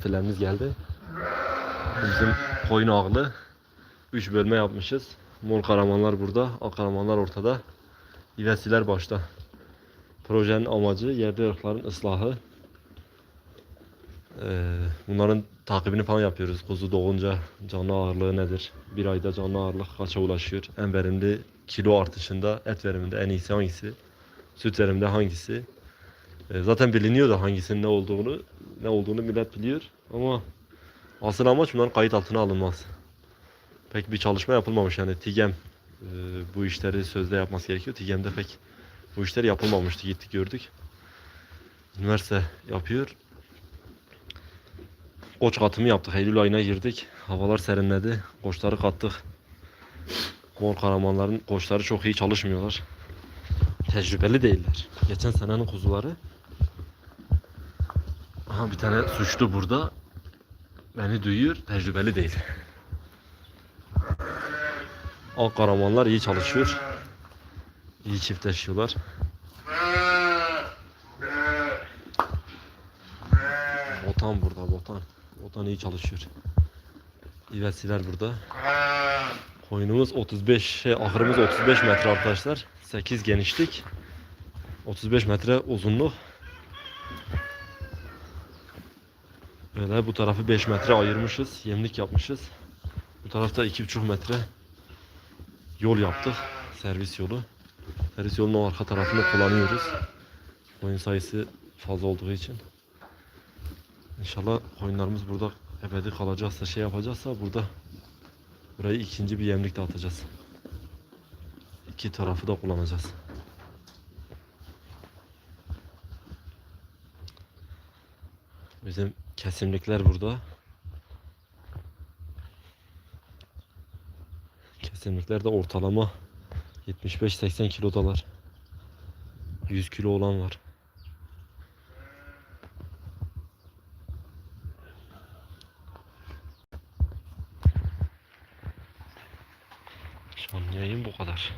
Filerimiz geldi. Bizim koyun ağlı. 3 bölme yapmışız. Mor karamanlar burada, ak karamanlar ortada. İvesiler başta. Projenin amacı yerde ırkların ıslahı. Ee, bunların takibini falan yapıyoruz. Kuzu doğunca canlı ağırlığı nedir? Bir ayda canlı ağırlık kaça ulaşıyor? En verimli kilo artışında, et veriminde en iyisi hangisi? Süt veriminde hangisi? Ee, zaten biliniyor da hangisinin ne olduğunu, ne olduğunu millet biliyor. Ama asıl amaç bunların kayıt altına alınmaz. Pek bir çalışma yapılmamış yani TİGEM e, bu işleri sözde yapması gerekiyor. TİGEM'de pek bu işler yapılmamıştı gittik gördük. Üniversite yapıyor. Koç katımı yaptık. Eylül ayına girdik. Havalar serinledi. Koçları kattık. Mor karamanların koçları çok iyi çalışmıyorlar. Tecrübeli değiller. Geçen senenin kuzuları. Aha bir tane suçlu burada. Beni duyuyor. Tecrübeli değil. Al karamanlar iyi çalışıyor. İyi çiftleşiyorlar. Botan burada botan. Botan iyi çalışıyor. İvesiler burada. Koyunumuz 35, şey, ahırımız 35 metre arkadaşlar. 8 genişlik. 35 metre uzunluk. Böyle bu tarafı 5 metre ayırmışız. Yemlik yapmışız. Bu tarafta 2,5 metre yol yaptık. Servis yolu. Servis yolunun arka tarafını kullanıyoruz. Koyun sayısı fazla olduğu için. İnşallah koyunlarımız burada ebedi kalacaksa şey yapacaksa burada burayı ikinci bir yemlik de atacağız. İki tarafı da kullanacağız. Bizim kesimlikler burada. Kesimlikler de ortalama 75-80 kilodalar. 100 kilo olan var. Şu an yayın bu kadar.